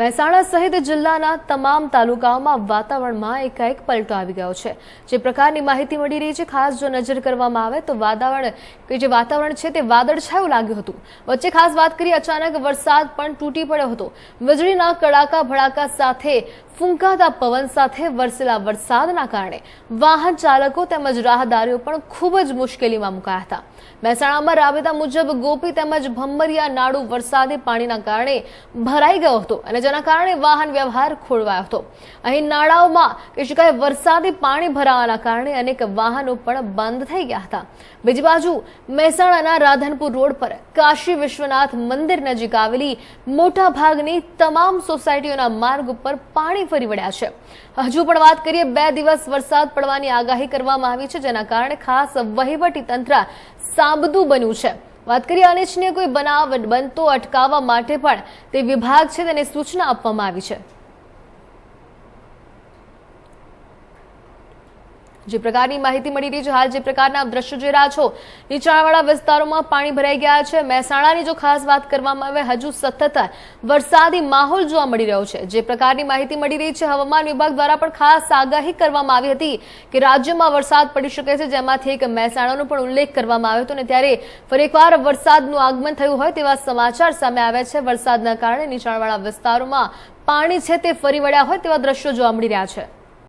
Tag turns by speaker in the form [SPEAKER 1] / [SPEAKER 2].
[SPEAKER 1] મહેસાણા સહિત જિલ્લાના તમામ તાલુકાઓમાં વાતાવરણમાં એકાએક પલટો આવી ગયો છે. જે પ્રકારની માહિતી મળી રહી છે, ખાસ જો નજર કરવામાં આવે તો વાતાવરણ કે જે વાતાવરણ છે તે વાદળછાયું લાગ્યું હતું. વચ્ચે ખાસ વાત કરીએ, અચાનક વરસાદ પણ તૂટી પડ્યો હતો. વીજળીના કડાકા ભડાકા સાથે ફૂંકાતા પવન સાથે વરસેલા વરસાદના કારણે વાહન ચાલકો તેમજ રાહદારીઓ પણ ખૂબ જ મુશ્કેલીમાં મુકાયા હતા. મહેસાણામાં રાબેતા મુજબ ગોપી તેમજ ભમ્મરિયા નાડુ વરસાદી પાણીના કારણે ભરાઈ ગયો હતો અને જેના કારણે વાહન વ્યવહાર ખોળવાયો હતો. અહીં નાળાઓમાં કે શકાય વરસાદી પાણી ભરાવાના કારણે અનેક વાહનો પણ બંધ થઈ ગયા હતા. બીજી બાજુ મહેસાણાના રાધનપુર રોડ પર કાશી વિશ્વનાથ મંદિર નજીક આવેલી મોટા ભાગની તમામ સોસાયટીઓના માર્ગ ઉપર પાણી ફરી વળ્યા છે. હજુ પણ વાત કરીએ, બે દિવસ વરસાદ પડવાની આગાહી કરવામાં આવી છે, જેના કારણે ખાસ વહીવટી તંત્ર સાબદું બન્યું છે. વાત કરીએ, અનિચ્છનીય કોઈ બનાવ બનતો અટકાવવા માટે પણ તે વિભાગ છે, તેને સૂચના આપવામાં આવી છે. જે પ્રકારની માહિતી મળી રહી છે, હાલ જે પ્રકારના દ્રશ્યો જોઈ રહ્યા છો, નીચાણવાળા વિસ્તારોમાં પાણી ભરાઈ ગયા છે. મહેસાણાની જો ખાસ વાત કરવામાં આવે, હજુ સતત વરસાદી માહોલ જોવા મળી રહ્યો છે. જે પ્રકારની માહિતી મળી રહી છે, હવામાન વિભાગ દ્વારા પણ ખાસ આગાહી કરવામાં આવી હતી કે રાજ્યમાં વરસાદ પડી શકે છે, જેમાંથી એક મહેસાણાનો પણ ઉલ્લેખ કરવામાં આવ્યો હતો અને ત્યારે ફરી એકવાર વરસાદનું આગમન થયું હોય તેવા સમાચાર સામે આવ્યા છે. વરસાદના કારણે નીચાણવાળા વિસ્તારોમાં પાણી છે તે ફરી વળ્યા હોય તેવા દ્રશ્યો જોવા મળી રહ્યા છે.